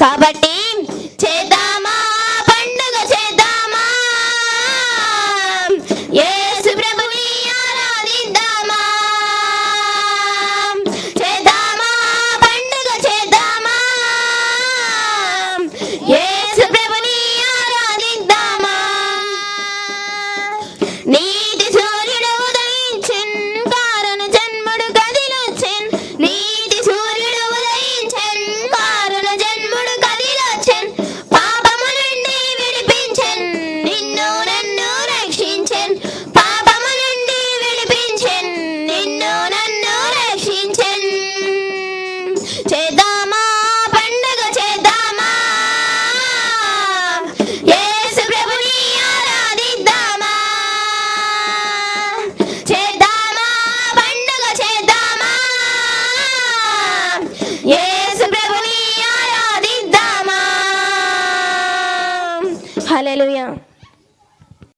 కాబట్టి హలెలుయా